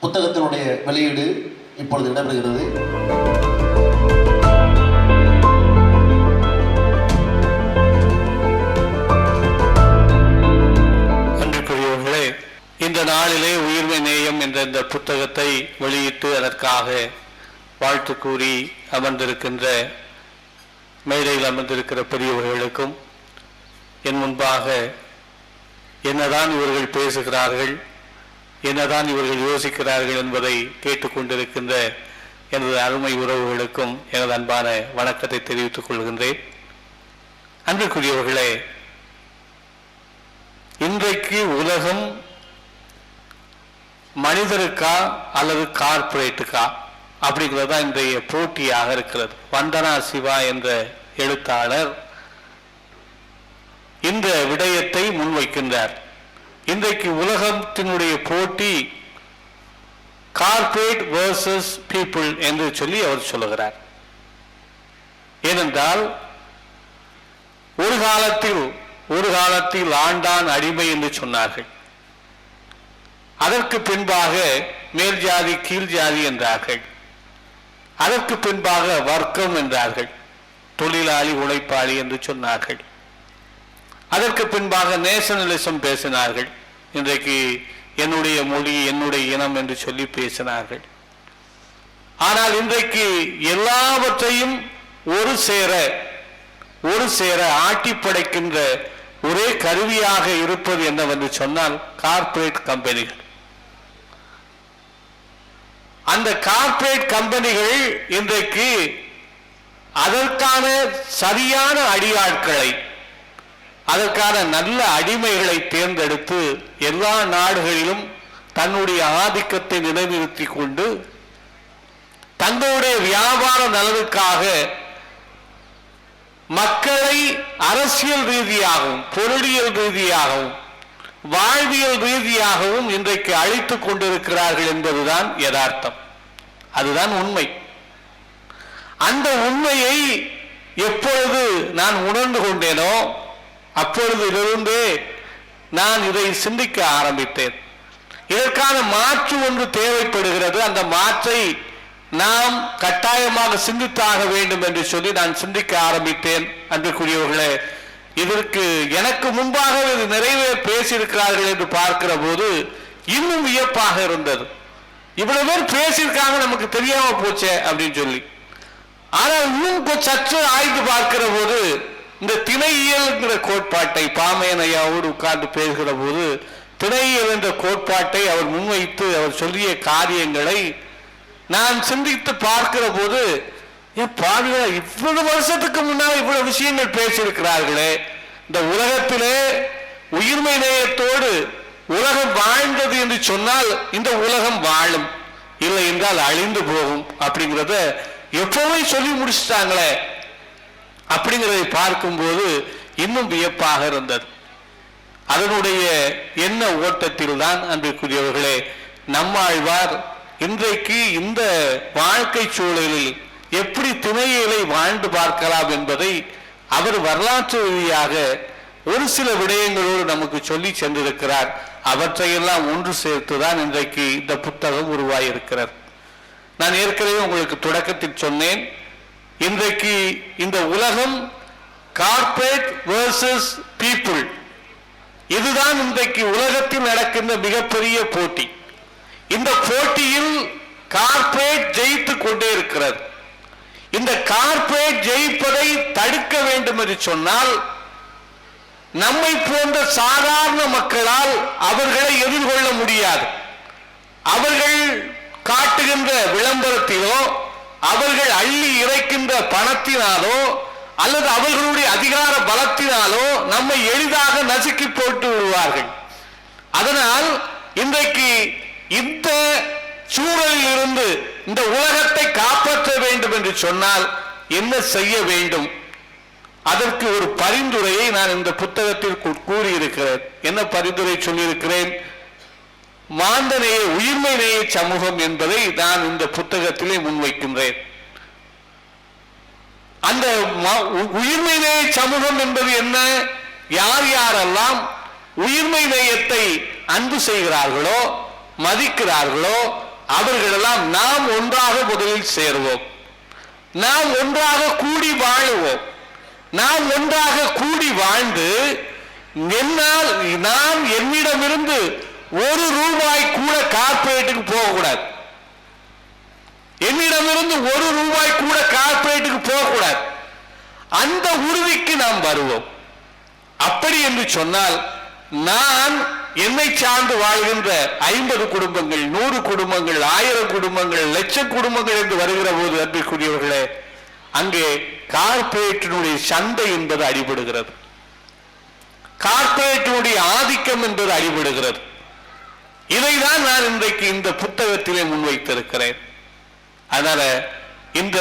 புத்தகத்தினுடைய வெளியீடு இப்பொழுது இடம்பெறுகிறது. இந்த நாளிலே உயிர்மை நேயம் என்ற இந்த புத்தகத்தை வெளியிட்டு அதற்காக வாழ்த்து கூறி அமர்ந்திருக்கின்ற மேடையில் அமர்ந்திருக்கிற பெரியவர்களுக்கும் என் முன்பாக என்னதான் இவர்கள் பேசுகிறார்கள் என்னதான் இவர்கள் யோசிக்கிறார்கள் என்பதை கேட்டுக்கொண்டிருக்கின்ற எனது அருமை உறவுகளுக்கும் எனது அன்பான வணக்கத்தை தெரிவித்துக் கொள்கின்றேன். அன்பிற்குரியவர்களே இன்றைக்கு உலகம் மனிதருக்கா அல்லது கார்ப்பரேட்டுக்கா? அப்படிங்கிறது தான் இன்றைய போட்டியாக இருக்கிறது. வந்தனா சிவா என்ற எழுத்தாளர் இந்த விடயத்தை முன்வைக்கின்றார். இன்றைக்கு உலகத்தினுடைய போட்டி கார்பரேட் வேர்சஸ் பீப்புள் என்று சொல்லி அவர் சொல்லுகிறார். ஏனென்றால் ஒரு காலத்தில் ஒரு காலத்தில் ஆண்டான் அடிமை என்று சொன்னார்கள். அதற்கு பின்பாக மேல் ஜாதி கீழ் ஜாதி என்றார்கள். அதற்கு பின்பாக வர்க்கம் என்றார்கள். தொழிலாளி உழைப்பாளி என்று சொன்னார்கள். அதற்கு பின்பாக நேஷனலிசம் பேசினார்கள். இன்றைக்கு என்னுடைய மொழி என்னுடைய இனம் என்று சொல்லி பேசினார்கள். ஆனால் இன்றைக்கு எல்லாவற்றையும் ஒரு சேர ஒரு சேர ஆட்டி படைக்கின்ற ஒரே கருவியாக இருப்பது என்னவென்று சொன்னால் கார்ப்பரேட் கம்பெனிகள். அந்த கார்ப்பரேட் கம்பெனிகள் இன்றைக்கு அதற்கான சரியான அடியாட்களை அதற்கான நல்ல அடிமைகளை தேர்ந்தெடுத்து எல்லா நாடுகளிலும் தன்னுடைய ஆதிக்கத்தை நிலைநிறுத்தி கொண்டு தங்களுடைய வியாபார நலனுக்காக மக்களை அரசியல் ரீதியாகவும் பொருளியல் ரீதியாகவும் வாழ்வியல் ரீதியாகவும் இன்றைக்கு அழித்துக் கொண்டிருக்கிறார்கள் என்பதுதான் யதார்த்தம். அதுதான் உண்மை. அந்த உண்மையை எப்பொழுது நான் உணர்ந்து கொண்டேனோ அப்பொழுதிலிருந்தே நான் இதை சிந்திக்க ஆரம்பித்தேன். இதற்கான மாற்று ஒன்று தேவைப்படுகிறது. அந்த மாற்றை நாம் கட்டாயமாக சிந்தித்தாக வேண்டும் என்று சொல்லி நான் சிந்திக்க ஆரம்பித்தேன். அன்றுக்குரியவர்களே இதற்கு எனக்கு முன்பாக இது நிறைவே பேசியிருக்கிறார்கள் என்று பார்க்கிற போது இன்னும் வியப்பாக இருந்தது. இவ்வளவு பேர் பேசியிருக்காங்க நமக்கு தெரியாம போச்சே அப்படின்னு சொல்லி. ஆனால் இன்னும் சற்று ஆய்ந்து பார்க்கிற போது இந்த திணையியல்ங்கிற கோட்பாட்டை பாமையன் உட்கார்ந்து பேசுகிற போது திணையியல் என்ற கோட்பாட்டை அவர் முன்வைத்து அவர் சொல்லிய காரியங்களை நான் சிந்தித்து பார்க்கிற போது ஏன் பாருங்க இவ்வளவு வருஷத்துக்கு முன்னால் இவ்வளவு விஷயங்கள் பேசியிருக்கிறார்களே. இந்த உலகத்திலே உயிர்மை நேயத்தோடு உலகம் வாழ்ந்தது என்று சொன்னால் இந்த உலகம் வாழும். இல்லை என்றால் அழிந்து போகும். அப்படிங்கிறத எப்பவுமே சொல்லி முடிச்சிட்டாங்களே. அப்படிங்கிறதை பார்க்கும்போது இன்னும் வியப்பாக இருந்தது. அதனுடைய என்ன ஓட்டத்தில் தான் அன்றைக்குரியவர்களே நம்மாழ்வார் இன்றைக்கு இந்த வாழ்க்கை சூழலில் எப்படி துணையிலை வாழ்ந்து பார்க்கலாம் என்பதை அவர் வரலாற்று ரீதியாக ஒரு சில விடயங்களோடு நமக்கு சொல்லி சென்றிருக்கிறார். அவற்றையெல்லாம் ஒன்று சேர்த்துதான் இன்றைக்கு இந்த புத்தகம் உருவாகியிருக்கிறார் நான் ஏற்கனவே உங்களுக்கு தொடக்கத்தில் சொன்னேன் இன்றைக்கு இந்த உலகம் கார்ப்பரேட் வேர்சஸ் பீப்புள் இதுதான் இன்றைக்கு உலகத்தில் நடக்கின்ற மிகப்பெரிய போட்டி. இந்த போட்டியில் கார்ப்பரேட் ஜெயித்து கொண்டே இருக்கிறது. இந்த கார்ப்பரேட் ஜெயிப்பதை தடுக்க வேண்டும் என்று சொன்னால் நம்மை போன்ற சாதாரண மக்களால் அவர்களை எதிர்கொள்ள முடியாது. அவர்கள் காட்டுகின்ற விளம்பரத்திலோ அவர்கள் அள்ளி இறைக்கின்ற பணத்தினாலோ அல்லது அவர்களுடைய அதிகார பலத்தினாலோ நம்மை எளிதாக நசுக்கி போட்டு விடுவார்கள். அதனால் இன்றைக்கு இந்த சூழலில் இருந்து இந்த உலகத்தை காப்பாற்ற வேண்டும் என்று சொன்னால் என்ன செய்ய வேண்டும்? அதற்கு ஒரு பரிந்துரையை நான் இந்த புத்தகத்தில் கூறியிருக்கிறேன். என்ன பரிந்துரை சொல்லியிருக்கிறேன்? மாந்தநேய உயிர்மை நேய சமூகம் என்பதை நான் இந்த புத்தகத்திலே முன்வைக்கின்றேன். அந்த உ- உயிர்மை நேய சமூகம் என்பது என்ன? யார் யாரெல்லாம் உயிர்மை நேயத்தை அன்பு செய்கிறார்களோ மதிக்கிறார்களோ அவர்களெல்லாம் நாம் ஒன்றாக முதலில் சேருவோம். நாம் ஒன்றாக கூடி வாழுவோம். நாம் ஒன்றாக கூடி வாழ்ந்து என்னால் நான் என்னிடமிருந்து ஒரு ரூபாய் கூட கார்ப்பரேட்டுக்கு போகக்கூடாது. என்னிடமிருந்து ஒரு ரூபாய் கூட கார்ப்பரேட்டுக்கு போகக்கூடாது. அந்த உறுதிக்கு நாம் வருவோம். அப்படி என்று சொன்னால் நான் என்னை சார்ந்து வாழ்கின்ற ஐம்பது குடும்பங்கள் நூறு குடும்பங்கள் ஆயிரம் குடும்பங்கள் லட்சம் குடும்பங்கள் என்று வருகிற போது அன்பிற்குரியவர்களே அங்கே கார்ப்பரேட்டினுடைய சந்தை என்பது அடிபடுகிறது. கார்ப்பரேட்டினுடைய ஆதிக்கம் என்பது அடிபடுகிறது. இதைதான் நான் இன்றைக்கு இந்த புத்தகத்திலே முன்வைத்திருக்கிறேன். அதனால இந்த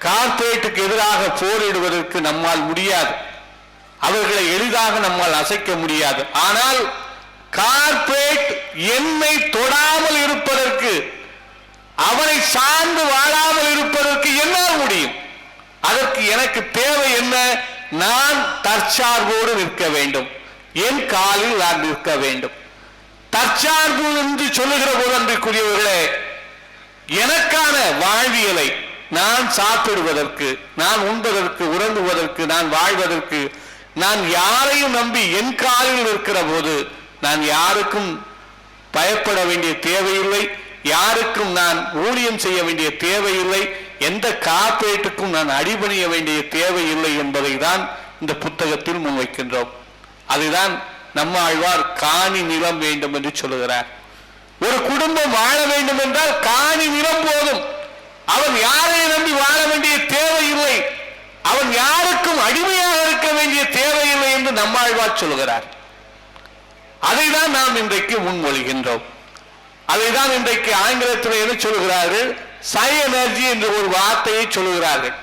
கார்ப்பரேட்டுக்கு எதிராக போரிடுவதற்கு நம்மால் முடியாது. அவர்களை எளிதாக நம்மால் அசைக்க முடியாது. ஆனால் கார்ப்பரேட் என்னை தொடாமல் இருப்பதற்கு அவனை சார்ந்து வாழாமல் இருப்பதற்கு என்னால் முடியும். அதற்கு எனக்கு தேவை என்ன? நான் தற்சார்போடு நிற்க வேண்டும். என் காலில் நான் நிற்க வேண்டும். தற்சார்பு என்று சொல்லுகிற போது அன்றைக்குரியவர்களே எனக்கான வாழ்வியலை நான் சாப்பிடுவதற்கு நான் உண்பதற்கு உறங்குவதற்கு நான் வாழ்வதற்கு நான் யாரையும் நம்பி என் காலில் இருக்கிற போது நான் யாருக்கும் பயப்பட வேண்டிய தேவையில்லை யாருக்கும் நான் ஊழியம் செய்ய வேண்டிய தேவையில்லை எந்த காப்பீட்டுக்கும் நான் அடிபணிய வேண்டிய தேவையில்லை என்பதை தான் இந்த புத்தகத்தில் முன்வைக்கின்றோம். அதுதான் நம்ம ஆழ்வார் காணி நிலம் வேண்டும் என்று சொல்லுகிறார். ஒரு குடும்பம் வாழ வேண்டும் என்றால் காணி நிலம் போதும். அவன் யாரையும் நம்பி வாழ வேண்டிய தேவையில்லை. அவன் யாருக்கும் அடிமையாக இருக்க வேண்டிய தேவையில்லை என்று நம்மாழ்வார் சொல்கிறார் அதைதான் நாம் இன்றைக்கு முன்மொழிகின்றோம். அதை தான் இன்றைக்கு ஆங்கிலத்தில் என்ன சொல்கிறார்கள் சை எனர்ஜி என்ற ஒரு வார்த்தையை சொல்லுகிறார்கள்.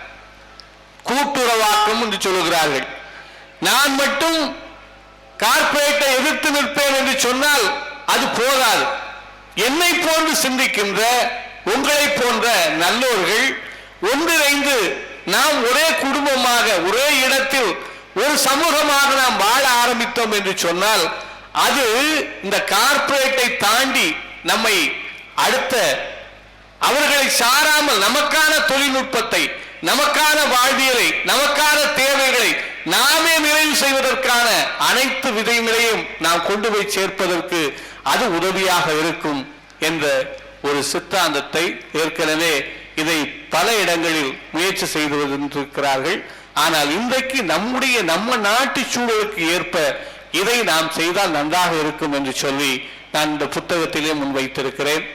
கூட்டுறவாக்கம் என்று சொல்லுகிறார்கள். நான் மட்டும் கார்ப்பரேட்டை எதிர்த்து நிற்பேன் என்று சொன்னால் அது போதாது. என்னை போன்று சிந்திக்கின்ற உங்களை போன்ற நல்லோர்கள் ஒன்றிணைந்து நாம் ஒரே குடும்பமாக ஒரே இடத்தில் ஒரு சமூகமாக நாம் வாழ ஆரம்பித்தோம் என்று சொன்னால் அது இந்த கார்ப்பரேட்டை தாண்டி நம்மை அடுத்த அவர்களை சாராமல் நமக்கான தொழில்நுட்பத்தை நமக்கான வாழ்வியலை நமக்கான தேவைகளை நாமே நிறைவு செய்வதற்கான அனைத்து விதைகளையும் நாம் கொண்டு போய் சேர்ப்பதற்கு அது உதவியாக இருக்கும் என்ற ஒரு சித்தாந்தத்தை ஏற்கனவே இதை பல இடங்களில் முயற்சி செய்து வந்திருக்கிறார்கள். ஆனால் இன்றைக்கு நம்முடைய நம்ம நாட்டு சூழலுக்கு ஏற்ப இதை நாம் செய்தால் நன்றாக இருக்கும் என்று சொல்லி நான் இந்த புத்தகத்திலே முன்வைத்திருக்கிறேன்.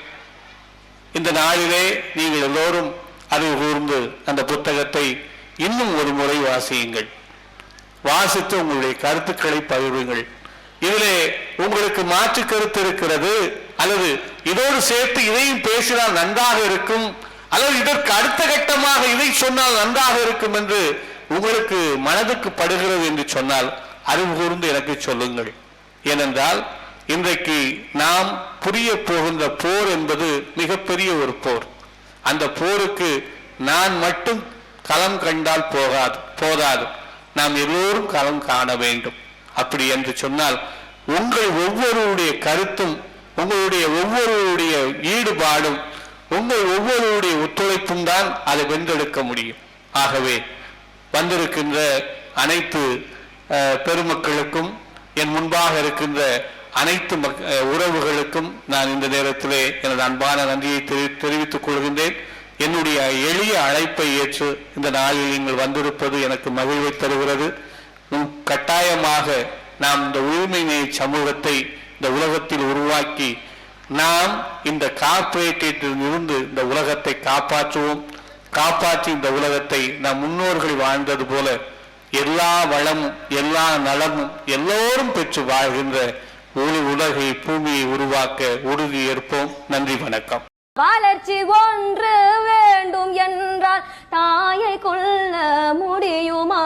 இந்த நாளிலே நீங்கள் எல்லோரும் அறிவு கூர்ந்து அந்த புத்தகத்தை இன்னும் ஒரு முறை வாசியுங்கள். வாசித்து உங்களுடைய கருத்துக்களை பகிர்வுங்கள் இதிலே உங்களுக்கு மாற்று கருத்து இருக்கிறது அல்லது இதோடு சேர்த்து இதையும் பேசினால் நன்றாக இருக்கும் அல்லது இதற்கு அடுத்த கட்டமாக இதை சொன்னால் நன்றாக இருக்கும் என்று உங்களுக்கு மனதுக்கு படுகிறது என்று சொன்னால் அறிவு கூர்ந்து எனக்கு சொல்லுங்கள். ஏனென்றால் இன்றைக்கு நாம் புரிய போகின்ற போர் என்பது மிகப்பெரிய ஒரு போர். அந்த போருக்கு நான் மட்டும் களம் கண்டால் போகாது போதாது. நாம் எல்லோரும் களம் காண வேண்டும். அப்படி என்று சொன்னால் உங்கள் ஒவ்வொருடைய கருத்தும் உங்களுடைய ஒவ்வொருடைய ஈடுபாடும் உங்கள் ஒவ்வொருடைய ஒத்துழைப்பும் தான் அதை வென்றெடுக்க முடியும். ஆகவே வந்திருக்கின்ற அனைத்து அஹ், பெருமக்களுக்கும் என் முன்பாக இருக்கின்ற அனைத்து மக்- உறவுகளுக்கும் நான் இந்த நேரத்திலே எனது அன்பான நன்றியை தெரிவித்துக் என்னுடைய எளிய அழைப்பை ஏற்று இந்த நாளில் நீங்கள் வந்திருப்பது எனக்கு மகிழ்வை தருகிறது. கட்டாயமாக நாம் இந்த உரிமை சமூகத்தை இந்த உலகத்தில் உருவாக்கி நாம் இந்த கார்பரேட்டில் இருந்து இந்த உலகத்தை காப்பாற்றுவோம். காப்பாற்றி இந்த உலகத்தை நம் முன்னோர்கள் வாழ்ந்தது போல எல்லா வளமும் எல்லா நலமும் எல்லோரும் பெற்று வாழ்கின்ற ஒரு உலகை பூமியை உருவாக்க உறுதி ஏற்போம். நன்றி வணக்கம். வளர்ச்சி ஒன்று வேண்டும் என்றால் தாயை கொள்ள முடியுமா?